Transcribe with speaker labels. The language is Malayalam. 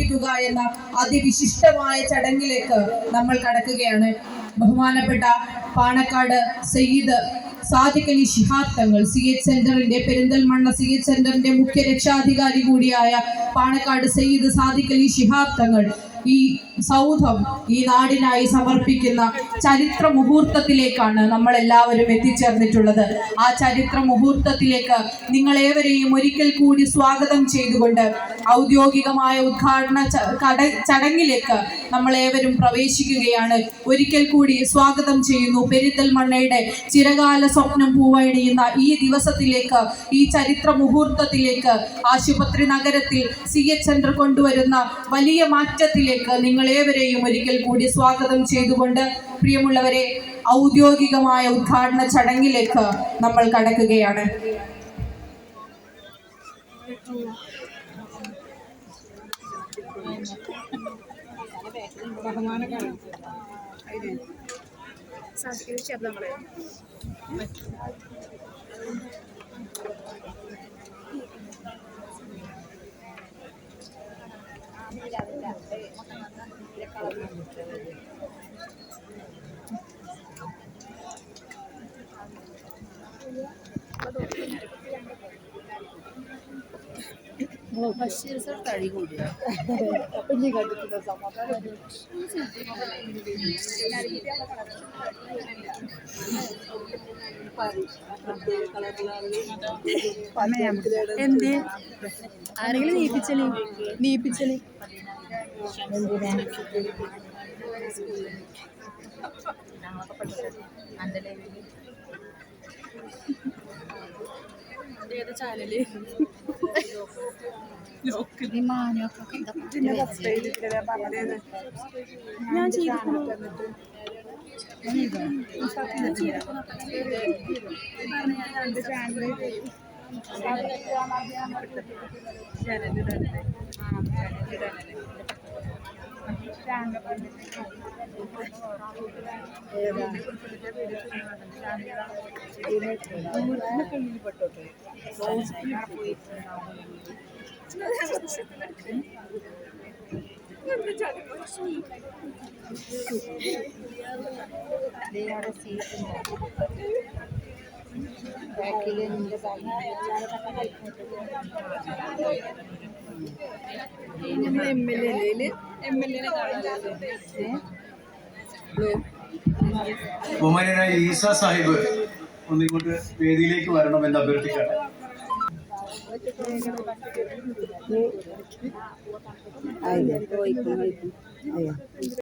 Speaker 1: സമർപ്പിക്കുക എന്ന അതിവിശിഷ്ടമായ ചടങ്ങിലേക്ക് നമ്മൾ കടക്കുകയാണ്. ബഹുമാനപ്പെട്ട പാണക്കാട് സയ്യിദ് സാദിഖ് അലി തങ്ങൾ സി എച്ച് സെന്ററിന്റെ പെരിന്തൽമണ്ണ സി എച്ച് സെന്ററിന്റെ മുഖ്യ രക്ഷാധികാരി കൂടിയായ പാണക്കാട് സയ്യിദ് സാദിഖ് അലി തങ്ങൾ ഈ സൗധം ഈ നാടിനായി സമർപ്പിക്കുന്ന ചരിത്ര മുഹൂർത്തത്തിലേക്കാണ് നമ്മൾ എല്ലാവരും എത്തിച്ചേർന്നിട്ടുള്ളത്. ആ ചരിത്ര മുഹൂർത്തത്തിലേക്ക് നിങ്ങളേവരെയും ഒരിക്കൽ കൂടി സ്വാഗതം ചെയ്തുകൊണ്ട് ഔദ്യോഗികമായ ഉദ്ഘാടന ചടങ്ങിലേക്ക് നമ്മളേവരും പ്രവേശിക്കുകയാണ്. ഒരിക്കൽ കൂടി സ്വാഗതം ചെയ്യുന്നു. പെരിന്തൽമണ്ണയുടെ ചിരകാല സ്വപ്നം പൂവണിയുന്ന ഈ ദിവസത്തിലേക്ക് ഈ ചരിത്ര മുഹൂർത്തത്തിലേക്ക് ആശുപത്രി നഗരത്തിൽ സി എച്ച് സെന്റർ കൊണ്ടുവരുന്ന വലിയ മാറ്റത്തിലേക്ക് നിങ്ങളേവരെയും ഒരിക്കൽ കൂടി സ്വാഗതം ചെയ്തുകൊണ്ട് പ്രിയമുള്ളവരെ ഔദ്യോഗികമായ ഉദ്ഘാടന ചടങ്ങിലേക്ക് നമ്മൾ കടക്കുകയാണ്.
Speaker 2: ബഷീർ സർ തഴി കൂടിയ എന്ത്? ആരെങ്കിലും നീപ്പിച്ചലി? നീപ്പിച്ചലി. ഏത് ചാനൽ ഞാൻ చదువు ചെയ്തിട്ടുള്ളൂ നമ്മൾ M L A M L എനെ
Speaker 3: ബഹുമാനായ ഈസ സാഹിബ് ഒന്നിങ്ങോട്ട് വേദിയിലേക്ക് വരണമെന്ന്
Speaker 4: എന്ന് അഭ്യർത്ഥിക്കട്ടെ അയ്യോ